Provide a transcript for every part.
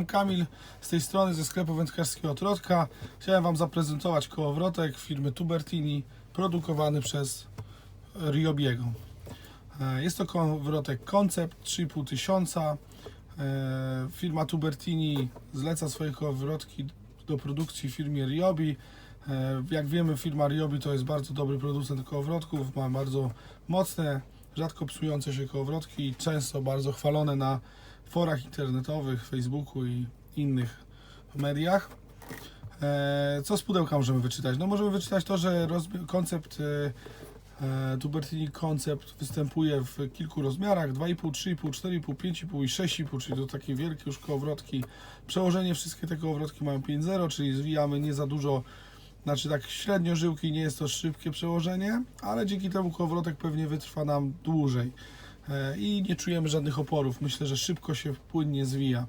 Kamil z tej strony ze sklepu wędkarskiego Trotka. Chciałem Wam zaprezentować kołowrotek firmy Tubertini produkowany przez Riobiego. E, Jest to kołowrotek Concept 3,5 tysiąca. E, Firma Tubertini zleca swoje kołowrotki do produkcji firmie Riobi. E, Jak wiemy firma Riobi to jest bardzo dobry producent kołowrotków, ma bardzo mocne, rzadko psujące się kołowrotki i często bardzo chwalone na forach internetowych, Facebooku i innych mediach. E, Co z pudełka możemy wyczytać? No możemy wyczytać to, że koncept e, e, Tubertini Concept występuje w kilku rozmiarach 2,5, 3,5, 4,5, 5,5 i 6,5, czyli to takie wielkie już kołowrotki. Przełożenie wszystkie te kołowrotki mają 5,0, czyli zwijamy nie za dużo, znaczy tak średnio żyłki, nie jest to szybkie przełożenie, ale dzięki temu kołowrotek pewnie wytrwa nam dłużej i nie czujemy żadnych oporów. Myślę, że szybko się płynnie zwija.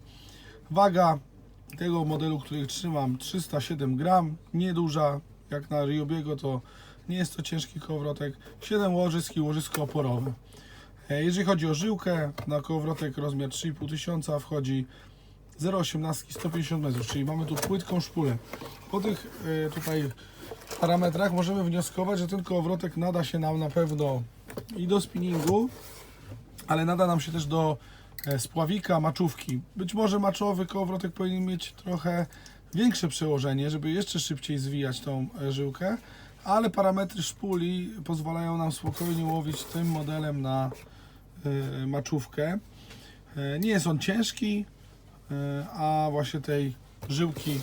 Waga tego modelu, który trzymam 307 gram, nieduża, jak na Riobiego to nie jest to ciężki kołowrotek, 7 łożysk i łożysko oporowe. E, Jeżeli chodzi o żyłkę, na kołowrotek rozmiar 3,5 tysiąca wchodzi 0,18 150 metrów, czyli mamy tu płytką szpulę. Po tych e, tutaj parametrach możemy wnioskować, że ten kołowrotek nada się nam na pewno i do spinningu, ale nada nam się też do e, spławika, maczówki. Być może maczowy kołowrotek powinien mieć trochę większe przełożenie, żeby jeszcze szybciej zwijać tą e, żyłkę, ale parametry szpuli pozwalają nam spokojnie łowić tym modelem na e, maczówkę. Nie jest on ciężki, a właśnie tej żyłki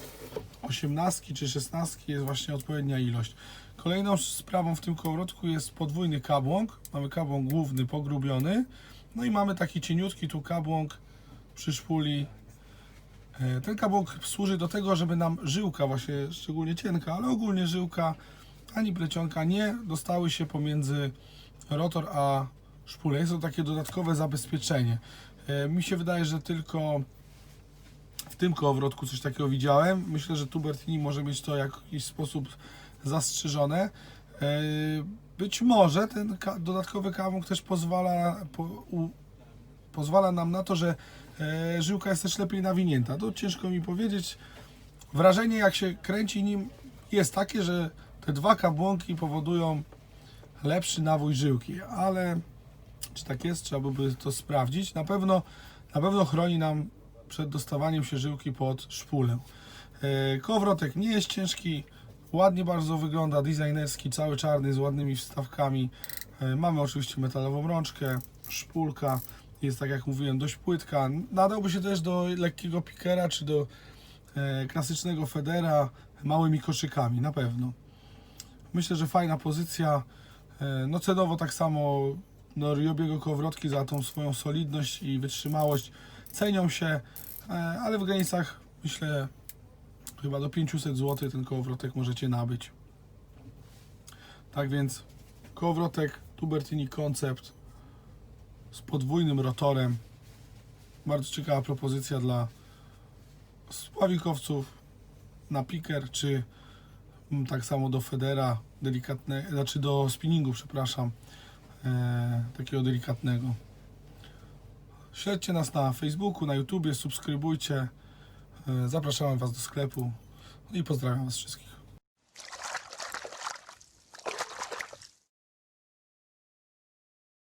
18 czy 16 jest właśnie odpowiednia ilość. Kolejną sprawą w tym kołowrotku jest podwójny kabłąk. Mamy kabłąk główny pogrubiony, no i mamy taki cieniutki tu kabłąk przy szpuli. E, Ten kabłąk służy do tego, żeby nam żyłka, właśnie szczególnie cienka, ale ogólnie żyłka ani plecionka nie dostały się pomiędzy rotor a szpulę. Jest to takie dodatkowe zabezpieczenie. E, Mi się wydaje, że tylko w tym kołowrotku coś takiego widziałem. Myślę, że Tubertini może mieć to w jakiś sposób zastrzeżone. E, Być może ten dodatkowy kabłąk też pozwala, po, u, pozwala nam na to, że e, żyłka jest też lepiej nawinięta. To ciężko mi powiedzieć. Wrażenie jak się kręci nim jest takie, że te dwa kabłonki powodują lepszy nawój żyłki, ale czy tak jest? Trzeba by to sprawdzić. Na pewno, na pewno chroni nam przed dostawaniem się żyłki pod szpulę. E, Kołowrotek nie jest ciężki, ładnie bardzo wygląda, designerski, cały czarny z ładnymi wstawkami. E, Mamy oczywiście metalową rączkę, szpulka, jest tak jak mówiłem dość płytka. Nadałby się też do lekkiego pikera czy do e, klasycznego federa małymi koszykami, na pewno. Myślę, że fajna pozycja. E, No cenowo tak samo no Riobiego kołowrotki za tą swoją solidność i wytrzymałość cenią się, ale w granicach myślę chyba do 500 zł ten kołowrotek możecie nabyć. Tak więc kołowrotek Tubertini Concept z podwójnym rotorem. Bardzo ciekawa propozycja dla spławikowców na piker czy mm, tak samo do federa delikatne, znaczy do spinningu, przepraszam, e, takiego delikatnego. Śledźcie nas na Facebooku, na YouTubie, subskrybujcie. E, zapraszamy Was do sklepu i pozdrawiam Was wszystkich.